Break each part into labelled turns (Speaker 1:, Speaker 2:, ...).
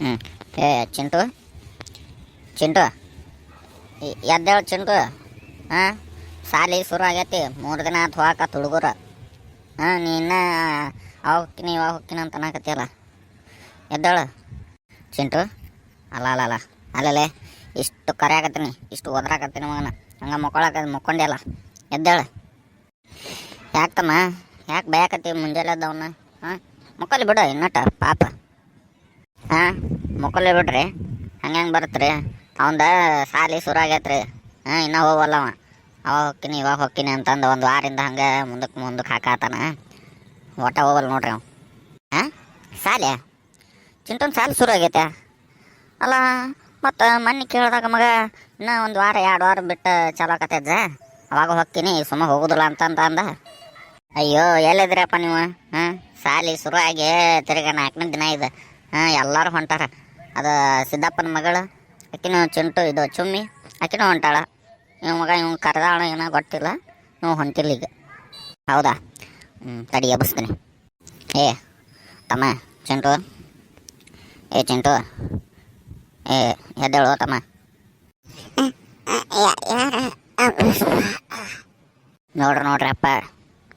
Speaker 1: ಹ್ಞೂ ಏ, ಚಿಂಟು? ಚಿಂಟು? ಎದ್ದೇಳು ಚಿಂಟು? ಹಾಂ? ಸಾಲಿ ಶುರು ಆಗೈತಿ ಮೂರು ದಿನ ಆತು ಹೋಗಕತ್ತು ಹುಡುಗರು. ಹಾಂ, ನೀ ಇನ್ನ ಅವಾಗ ಹೋಗ್ತೀನಿ ಇವಾಗ ಹೋಗ್ತೀನಿ ಅಂತ ಅನ್ನಕತ್ತಿಯಲ್ಲ. ಎದ್ದೇಳು. ಚಿಂಟು? ಅಲ್ಲ ಅಲ್ಲ ಅಲ್ಲ. ಅಲ್ಲಲ್ಲೇ ಇಷ್ಟು ಕರೆಯಾಕತ್ತೀನಿ. ಇಷ್ಟು ಓದ್ರಾಕತ್ತೀನಿ ಮಗನ. ಹಂಗೆ ಮುಕ್ಕೊಳಕ ಮಕ್ಕೊಂಡೆಲ್ಲ ಎದ್ದೇಳು. ಯಾಕೆ ತಮ್ಮ? ಯಾಕೆ ಬಯಕತ್ತೀವಿ ಮುಂಜಾನೆ ಎದ್ದವನ್ನ ಹಾಂ? ಮಕ್ಕಳಿ ಬಿಡು ಇನ್ನಟ ಪಾಪ. ಹಾಂ ಮುಕ್ಕಲಿ ಬಿಡ್ರಿ. ಹಂಗೆ ಹೆಂಗೆ ಬರುತ್ತೆ ಅವಂದ ಸಾಲಿ ಶುರು ಆಗೈತ್ರಿ. ಹಾಂ, ಇನ್ನೂ ಹೋಗಲ್ಲ ಅವ. ಅವಾಗ ಹೋಗ್ತೀನಿ, ಇವಾಗ ಹೋಗ್ತೀನಿ ಅಂತಂದು ಒಂದು ವಾರಿಂದ ಹಂಗೆ ಮುಂದಕ್ಕೆ ಮುಂದಕ್ಕೆ ಹಾಕಾತಾನ. ಒಟ್ಟ ಹೋಗಲ್ಲ ನೋಡ್ರಿ ಅವ. ಹಾಂ ಸಾಲಿ ಚಿಂಟನ್ ಸಾಲಿ ಶುರು ಆಗೈತೆ. ಅಲ್ಲ, ಮತ್ತು ಮೊನ್ನೆ ಕೇಳಿದಾಗ ಮಗ ಇನ್ನೂ ಒಂದು ವಾರ, ಎರಡು ವಾರ ಬಿಟ್ಟು ಚಲೋ ಆಕತ್ತೈತ ಅವಾಗ ಹೋಗ್ತೀನಿ, ಸುಮ್ಮ ಹೋಗೋದಿಲ್ಲ ಅಂತಂದ ಅಂದ. ಅಯ್ಯೋ ಎಲ್ಲಿದ್ರಪ್ಪ ನೀವು? ಹಾಂ ಸಾಲಿ ಶುರು ಆಗಿ ತಿರ್ಗ ನಾಲ್ಕನೇ ದಿನ ಇದೆ. ಹಾಂ, ಎಲ್ಲರೂ ಹೊಂಟಾರ. ಅದು ಸಿದ್ದಪ್ಪನ ಮಗಳು, ಆಕಿನೂ ಚಿಂಟು, ಇದು ಚುಮ್ಮಿ, ಆಕಿನೂ ಹೊಂಟಾಳ. ಇವ್ ಮಗ ಇವ್ ಕರೆದಾಳ, ಏನೋ ಗೊತ್ತಿಲ್ಲ. ನೀವು ಹೊಂಟಿಲ್ಲ ಈಗ. ಹೌದಾ? ಹ್ಞೂ ತಡಿ, ಎಬ್ಬಿಸ್ತೀನಿ. ಏ, ತಮ್ಮ, ಚಿಂಟು. ಏ ಚಿಂಟು. ಏ, ಎದ್ದೇಳು, ತಮ್ಮ. ನೋಡ್ರಿ ನೋಡ್ರಿ ಅಪ್ಪ.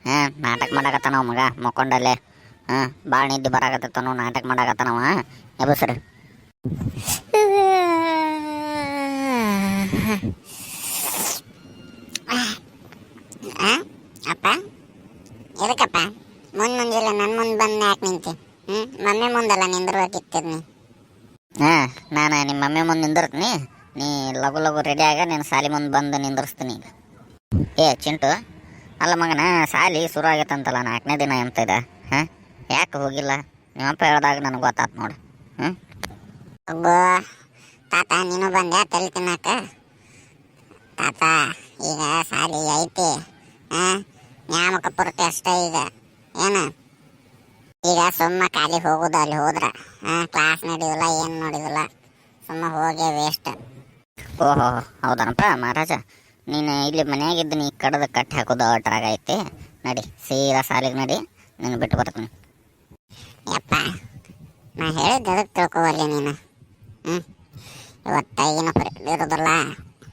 Speaker 1: ಹಾಂ, ನಾಟಕ ಮಾಡಕತ್ತಾನ ಮಗ, ಮಕ್ಕೊಂಡಲ್ಲೇ. ಹಾಂ ಭಾಳ ನಿದ್ದೆ ಬರಾಕತ್ತನವ ನಾಟಕ ಮಾಡಾಕತ್ತಾನವ ಎಬಸ್ರಿ
Speaker 2: ಅಪ್ಪ? ಎದಕ್ಕಪ್ಪ? ಮುಂದ್ ಮುಂಜಿಲ್ಲ ನನ್ನ ಮುಂದೆ ಬಂದು ಯಾಕೆ ನಿಂತಿ? ಹ್ಞೂ ಮಮ್ಮಿ ಮುಂದಲ್ಲ ನಿಂದಿರ್ಬೇಕಿತ್ತಿದ್ನಿ
Speaker 1: ಹಾಂ, ನಾನು ನಿಮ್ಮ ಮಮ್ಮಿ ಮುಂದೆ ನಿಂದಿರ್ತೀನಿ. ನೀ ಲಘು ಲಘು ರೆಡಿ ಆಗ, ನೀನು ಸಾಲಿ ಮುಂದೆ ಬಂದು ನಿಂದಿರ್ಸ್ತೀನಿ ಈಗ. ಏ, ಚಿಂಟು. ಅಲ್ಲ ಮಗನ, ಸಾಲಿ ಶುರು ಆಗೈತಂತಲ್ಲ, ನಾಲ್ಕನೇ ದಿನ ಅಂತ ಇದೆ? ಹಾಂ? ಯಾಕೆ ಹೋಗಿಲ್ಲ? ನಿಮ್ಮಪ್ಪ ಹೇಳ್ದಾಗ ನನಗೆ ಗೊತ್ತಾತು ನೋಡಿ. ಹ್ಞೂ
Speaker 2: ಒಬ್ಬ ತಾತ ನೀನು ಬಂದೆ ತಲೆ ತಿನ್ನಾಕ? ತಾತ ಈಗ ಸಾಲಿ ಐತಿ. ಹಾಂ? ನ್ಯಾಮಕ ಪೂರ್ತಿ ಅಷ್ಟೇ ಈಗ. ಏನು? ಈಗ ಸುಮ್ಮ ಖಾಲಿ ಹೋಗೋದು ಅಲ್ಲಿ ಹೋದ್ರ. ಹಾಂ? ಕ್ಲಾಸ್ ನಡೆಯೋದಿಲ್ಲ ಏನು ನೋಡಿದಿಲ್ಲ ಸುಮ್ಮ ಹೋಗಿ ವೇಸ್ಟ್
Speaker 1: ಓಹೋ ಹೌದನಪ್ಪ ಮಹಾರಾಜ. ನೀನು ಇಲ್ಲಿ ಮನೆಯಾಗಿದ್ದು ನೀ ಕಡದ ಕಟ್ಟಿ ಹಾಕೋದು ಅಟ್ರಾಗ ಐತಿ. ನಡಿ ಸೀದಾ ಸಾಲಿಗೆ ನಡಿ ನೀನು ಬಿಟ್ಟು ಬರ್ತೀನಿ.
Speaker 2: ಯಪ್ಪ ನಾ ಹೇಳಿದ್ದು ಅದಕ್ಕೆ ತಿಳ್ಕೊವಲ್ಲಿ ನೀನು. ಹ್ಞೂ ಇವತ್ತ ಏನು ಇರೋದಿಲ್ಲ.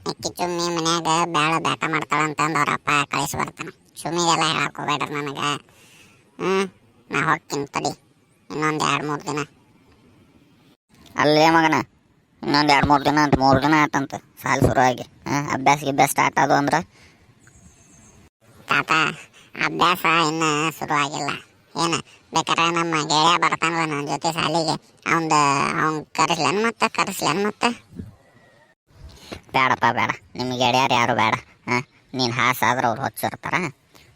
Speaker 2: ಅಕ್ಕಿ ಚುಮ್ಮಿ ಮನ್ಯಾಗ ಬೇಡ ಬೇಟ ಮಾಡ್ತಾಳಂತಂದು ಅವರಪ್ಪ ಕಳಿಸಿ ಬರ್ತಾನೆ. ಚುಮ್ಮಿಗೆಲ್ಲ ಹೇಳ್ಕೊಬೇಡ್ರಿ ನನಗೆ. ಹ್ಞೂ ನಾ ಹೋಗ್ತೀನಿ ತಡಿ. ಇನ್ನೊಂದು ಎರಡು ಮೂರು ದಿನ.
Speaker 1: ಅಲ್ಲೇ ಮಗನ ಇನ್ನೊಂದು ಎರಡು ಮೂರು ದಿನ ಅಂತ ಮೂರು ದಿನ ಆಯ್ತಂತ ಸಾಲ ಶುರು ಆಗಿ. ಹಾಂ ಅಭ್ಯಾಸ ಗಿಭ್ಯಾಸ ಸ್ಟಾರ್ಟ್ ಆದವು ಅಂದ್ರೆ?
Speaker 2: ತಾತ ಅಭ್ಯಾಸ ಇನ್ನೂ ಶುರು ಆಗಿಲ್ಲ. ಏನು? ಬೇಕಾರೆ ನಮ್ಮ ಗೆಳೆಯ ಬರ್ತಾನಲ್ಲ ನನ್ನ ಜೊತೆ ಶಾಲೆಗೆ. ಅವಂದು ಅವ್ನು ಕರೆಸ್ಲೇನು ಮತ್ತೆ ಕರೆಸ್ಲೇನು ಮತ್ತೆ.
Speaker 1: ಬೇಡಪ್ಪ ಬೇಡ ನಿಮ್ಮ ಗೆಳೆಯರು ಯಾರು ಬೇಡ ಹಾಂ? ನೀನು ಹಾಸಾದ್ರೆ ಅವ್ರು ಹೊಚ್ಚಿರ್ತಾರ.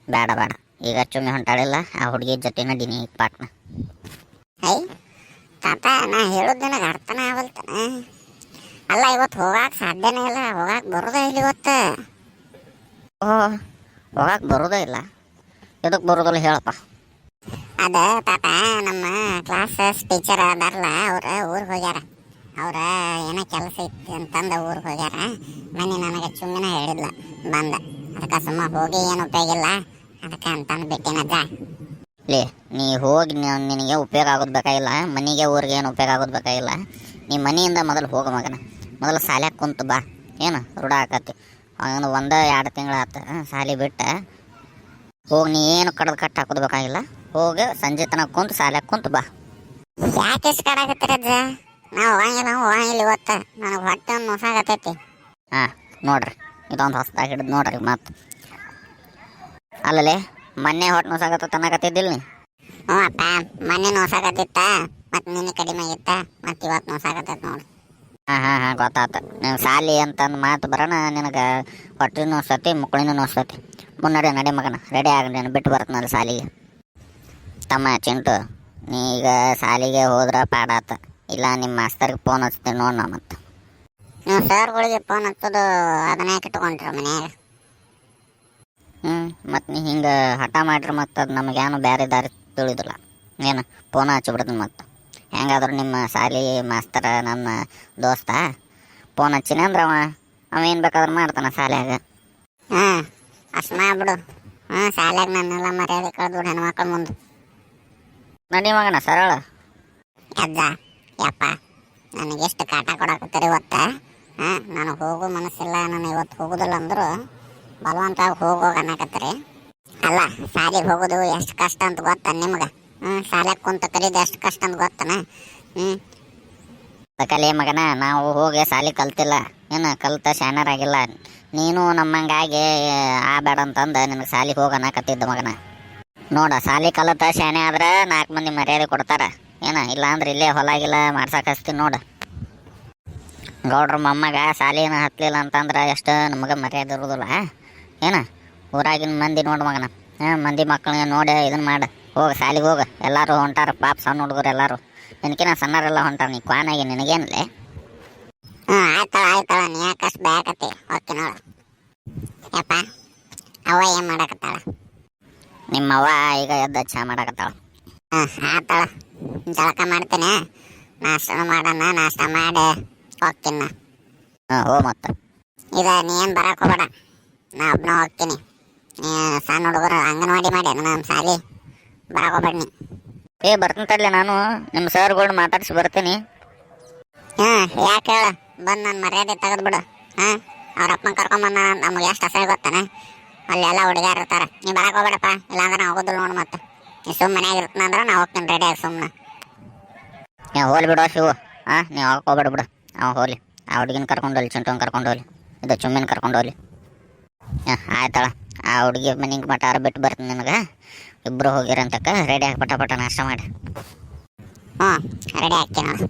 Speaker 1: ಬೇಡ ಬೇಡ ಈಗ ಚುಮ್ಮಿ ಹೊಂಟಾಳಿಲ್ಲ ಆ ಹುಡುಗಿ ಜೊತೆನ ದಿನ ಈಗ ಪಾಟ್ನ.
Speaker 2: ಐ ತಾತ ನಾ ಹೇಳೋದು ನನಗೆ ಅರ್ಥನ ಆಗಲ್ತಾನ ಅಲ್ಲ ಇವತ್ತು ಹೋಗಾಕ ಸಾಧ್ಯನೇ ಇಲ್ಲ. ಹೋಗಾಕ ಬರೋದೇ ಇಲ್ಲ ಇವತ್ತು.
Speaker 1: ಓ ಹೋಗಕ್ಕೆ ಬರೋದೇ ಇಲ್ಲ. ಇದಕ್ಕೆ ಬರೋದಿಲ್ಲ ಹೇಳಪ್ಪ.
Speaker 2: ಅದ ಪಾಪ ನಮ್ಮ ಕ್ಲಾಸ್ ಟೀಚರ್ ಬರಲ್ಲ ಅವ್ರ ಊರಿಗೆ ಹೋಗ್ಯಾರ. ಅವ್ರ ಏನೋ ಕೆಲಸ ಇತ್ತು ಅಂತಂದ ಊರಿಗೆ ಹೋಗ್ಯಾರ. ಮನೆ ನನಗೆ ಚುಮ್ಮಿನ ಹೇಳಿದ್ಲ, ಬಂದ. ಅದಕ್ಕೆ ಸುಮ್ಮ ಹೋಗಿ ಏನು ಉಪಯೋಗ ಇಲ್ಲ, ಅದಕ್ಕೆ ಅಂತಂದು ಬಿಟ್ಟಿನಜ್ಜ
Speaker 1: ಲೇ, ನೀ ಹೋಗಿ ನಿನಗೆ ಉಪಯೋಗ ಆಗೋದು ಬೇಕಾಗಿಲ್ಲ ಮನೆಗೆ ಊರಿಗೆ ಏನು ಉಪಯೋಗ ಆಗೋದು ಬೇಕಾಗಿಲ್ಲ ನೀ ಮನೆಯಿಂದ ಮೊದಲು ಹೋಗು ಮಗನ. ಮೊದಲು ಸಾಲ್ಯಾಗ ಕುಂತು ಬಾ. ಏನು ರೂಢ ಆಕತಿ? ಅವನು ಒಂದು ಎರಡು ತಿಂಗಳು ಆತ ಸಾಲಿ ಬಿಟ್ಟು. ಹೋಗಿ ನೀ ಏನು ಕಡ್ದು ಕಟ್ಟು ಹಾಕೋದು ಬೇಕಾಗಿಲ್ಲ ಹೋಗಿ ಸಂಜೆ ತನಕ ಕುಂತು ಸಾಲ್ಯಾಗ ಕುಂತು ಬಾ.
Speaker 2: ಯಾಕೆ ಇಷ್ಟು ಕಡಾಕತ್ತೀರಜ್ಜ ನಾವು ಹೋಗಂಗಿಲ್ಲ ನಾವು ಇಲ್ಲಿ ಇವತ್ತು. ನನಗೆ ಹೊಟ್ಟೆ ಒಂದು ಮೊಸಾಗತೈತಿ
Speaker 1: ಹಾಂ ನೋಡ್ರಿ. ಇದೊಂದು ಹೊಸದಾಗಿ ಹಿಡಿದು ನೋಡ್ರಿ ಮತ್ತೆ ಅಲ್ಲಲೇ ಮೊನ್ನೆ ಹೊಟ್ಟೆ ನೋಸಾಗತ್ತ ತನಕತ್ತಿದ್ದಿಲ್ಲ ನೀ?
Speaker 2: ಹ್ಞೂ ಅಪ್ಪ ಮೊನ್ನೆ ನೋಸಾಗತ್ತಿತ್ತ ಮತ್ತು ನಿನ್ನೆ ಕಡಿಮೆ ಆಗಿತ್ತ? ಮತ್ತು ಇವತ್ತು ನೋಸಾಗತ್ತೈತೆ ನೋಡಿ.
Speaker 1: ಹಾಂ ಹಾಂ ಹಾಂ ಗೊತ್ತಾತು. ನೀವು ಸಾಲಿ ಅಂತಂದು ಮಾತು ಬರೋಣ ನಿನಗೆ ಹೊಟ್ಟೆ ನೋಸತಿ ಮುಕ್ಕಳಿನೂ ನೋಸತಿ ಮುನ್ನಡೆ ನಡೆ ಮಗನ ರೆಡಿ ಆಗ ನೀನು ಬಿಟ್ಟು ಬರ್ತೀನಲ್ಲ ಸಾಲಿಗೆ. ತಮ್ಮ ಚಿಂಟು. ನೀ ಈಗ ಸಾಲಿಗೆ ಹೋದ್ರೆ ಪಾಡಾತ ಇಲ್ಲ ನಿಮ್ಮ ಮಾಸ್ತರ್ಗೆ ಫೋನ್ ಹಚ್ತೀನಿ ನೋಡ್ ನಾ ಮತ್ತೆ.
Speaker 2: ನೀವು ಸರ್ಗಳಿಗೆ ಫೋನ್ ಹಚ್ಚೋದು ಅದನ್ನೇ ಇಟ್ಕೊಂಡ್ರಿ ಮನ್ಯಾಗ.
Speaker 1: ಹ್ಞೂ ಮತ್ತು ನೀ ಹಿಂಗೆ ಹಠ ಮಾಡ್ರಿ ಮತ್ತು ಅದು ನಮಗೇನು ಬೇರೆ ದಾರಿ ತಿಳಿದಿಲ್ಲ. ಏನು ಫೋನ್ ಹಚ್ಚಿಬಿಡ್ತೀನಿ ಮತ್ತು ಹೆಂಗಾದ್ರು ನಿಮ್ಮ ಸಾಲಿ ಮಾಸ್ತರ ನನ್ನ ದೋಸ್ತ ಫೋನ್ ಹಚ್ಚಿನಿ ಅಂದ್ರೆ ಅವ ಅವ ಏನು ಬೇಕಾದ್ರೆ ಮಾಡ್ತಾನೆ ಸಾಲಿಯಾಗ.
Speaker 2: ಹಾಂ ಅಷ್ಟು ಮಾಡ್ಬಿಡು. ಹಾಂ ಶಾಲ್ಯಾಗ ನನ್ನೆಲ್ಲ ಮರ್ಯಾದೆ ಕಳೆದ್ಬಿಡು ಹೆಣ್ಮಕ್ಳು ಮುಂದೆ.
Speaker 1: ನಡಿ ಮಗನ ಸರಳ
Speaker 2: ಅಜ್ಜ ಯಪ್ಪ ನನಗೆ ಎಷ್ಟು ಕಾಟ ಕೊಡಕತ್ತೀರಿ ಇವತ್ತ ಹಾಂ ನಾನು ಹೋಗೋ ಮನಸ್ಸಿಲ್ಲ ನಾನು ಇವತ್ತು ಹೋಗೋದಿಲ್ಲ ಅಂದ್ರು ಬಲವಂತ ಹೋಗೋಗ ಅನ್ನಕತ್ತೀರಿ ಅಲ್ಲ ಶಾಲೆಗೆ ಹೋಗೋದು ಎಷ್ಟು ಕಷ್ಟ ಅಂತ ಗೊತ್ತ ನಿಮ್ಗೆ ಹ್ಞೂ ಶಾಲೆಗೆ ಕುಂತ ಕರೀದು ಎಷ್ಟು ಕಷ್ಟ ಅಂತ ಗೊತ್ತನ ಹ್ಞೂ
Speaker 1: ಕಲಿ ಮಗನ ನಾವು ಹೋಗಿ ಸಾಲಿ ಕಲ್ತಿಲ್ಲ ಏನು ಕಲ್ತ ಶಾಣರಾಗಿಲ್ಲ ನೀನು ನಮ್ಮಂಗಾಗಿ ಆ ಬೇಡ ಅಂತಂದು ನಿನಗೆ ಸಾಲಿಗೆ ಹೋಗೋಣ ಕತ್ತಿದ್ದ ಮಗನ ನೋಡ ಸಾಲಿ ಕಲತ ಶಾಣೆ ಆದ್ರೆ ನಾಲ್ಕು ಮಂದಿ ಮರ್ಯಾದೆ ಕೊಡ್ತಾರ. ಏನ, ಇಲ್ಲ ಅಂದ್ರೆ ಇಲ್ಲೇ ಹೊಲಾಗಿಲ್ಲ ಮಾಡ್ಸಕ್ಕೆ ಹಚ್ತೀನಿ ನೋಡು. ಗೌಡ್ರ ಮೊಮ್ಮಗ ಸಾಲಿನ ಹತ್ತಲಿಲ್ಲ ಅಂತಂದ್ರೆ ಎಷ್ಟು ನಮಗೆ ಮರ್ಯಾದೆ ಇರೋದಿಲ್ಲ ಏನ, ಊರಾಗಿನ ಮಂದಿ ನೋಡು ಮಗನ. ಮಂದಿ ಮಕ್ಕಳನ್ನ ನೋಡಿ ಇದನ್ನ ಮಾಡ. ಹೋಗಿ ಸಾಲಿಗೆ ಹೋಗ. ಎಲ್ಲರೂ ಹೊಂಟಾರ, ಪಾಪ ಸಣ್ಣ ಹುಡುಗರು ಎಲ್ಲರೂ. ನಿನಕಿನ ಸಣ್ಣರೆಲ್ಲ ಹೊಂಟಾರ, ನೀ ಕ್ವಾನಾಗಿ ನಿನಗೇನಲ್ಲೇ?
Speaker 2: ಹ್ಞೂ ಆಯ್ತಳ ಆಯ್ತಳ ನೀ ಯಾಕಷ್ಟು ಬೇಕತ್ತೆ? ಓಕೆ ನೋಡು. ಅವ ಏನು ಮಾಡಕತ್ತಾಳ?
Speaker 1: ನಿಮ್ಮವ್ವ ಈಗ ಎದ್ದ ಚಾ ಮಾಡಕತ್ತಾಳ.
Speaker 2: ಹಾಂ ಆತಳ. ಜಳಕ ಮಾಡ್ತೇನೆ. ನಾಷ್ಟ ಮಾಡೋಣ ನಾಷ್ಟ ಮಾಡಿ. ಹೋಗ್ತೀನಿ ನಾ.
Speaker 1: ಹಾಂ ಹೋ ಮತ್ತೆ.
Speaker 2: ಈಗ ನೀ ಏನು ಬರಕ್ಕೆ ಹೋಗ್ಬೇಡ. ನಾ ಒಬ್ಬನ ಹೋಗ್ತೀನಿ. ನೀ ಸಣ್ಣ ಹುಡುಗರು ಅಂಗನವಾಡಿ ಮಾಡಿ ನಾನು ಸಾಲಿ ಬರಕ್ಕೆ ಹೋಗ್ಬೇಡ ನೀ.
Speaker 1: ಏ ಬರ್ತೀನಿ ತಡ್ಲೆ ನಾನು. ನಿಮ್ಮ ಸರ್ಗಳು ಮಾತಾಡ್ಸಿ ಬರ್ತೀನಿ.
Speaker 2: ಹಾಂ ಯಾಕೆ ಹೇಳ? ಬಂದು ನನ್ನ ಮರ್ಯಾದೆ ತೆಗೆದ್ಬಿಡು. ಹಾಂ ಅವ್ರ ಅಪ್ಪನ ಕರ್ಕೊಂಬಂದ ನಮಗೆ ಎಷ್ಟು ಅಸಹ್ಯ ಗೊತ್ತಾನೆ? ಅಲ್ಲಿ ಎಲ್ಲ ಹುಡುಗರು ಇರ್ತಾರೆ. ನೀ ಬರಕ್ಕೆ ಹೋಗ್ಬೇಡಪ್ಪ ಇಲ್ಲಾಂದ್ರೆ ನಾ ಹೋಗೋದಿಲ್ಲ ನೋಡು ಮತ್ತೆ. ನೀ ಸುಮ್ಮನೆ ಮನ್ಯಾಗ ಇರ್ತನಂದ್ರೆ ನಾ ಹೋಗ್ತೀನಿ ರೆಡಿಯಾಗಿ ಸುಮ್ಮನೆ
Speaker 1: ನೀವು ಹೋಲಿ ಬಿಡೋ ಶಿವು. ಹಾಂ ನೀವು ಹೋಗ್ಬೇಡ ಬಿಡು. ಅವ ಹೋಲಿ ಆ ಹುಡುಗಿನ ಕರ್ಕೊಂಡು ಹೋಲಿ ಚಿಂಟುನ್ ಕರ್ಕೊಂಡು ಹೋಲಿ ಇದು ಚುಮ್ಮಿನ ಕರ್ಕೊಂಡು ಹೋಲಿ ಹಾಂ ಆಯ್ತಳ. ಆ ಹುಡುಗಿ ಮನೆಗೆ ಮಠ ಬಿಟ್ಟು ಬರ್ತೀನಿ ನಿನಗೆ. ಇಬ್ಬರು ಹೋಗಿರಂತಕ್ಕ ರೆಡಿ ಆಗಿ ಪಟ ಪಟ ನಾಷ್ಟ ಮಾಡಿ.
Speaker 2: ಹ್ಞೂ ರೆಡಿ ಆಗ್ತೀನಿ ನೋಡು.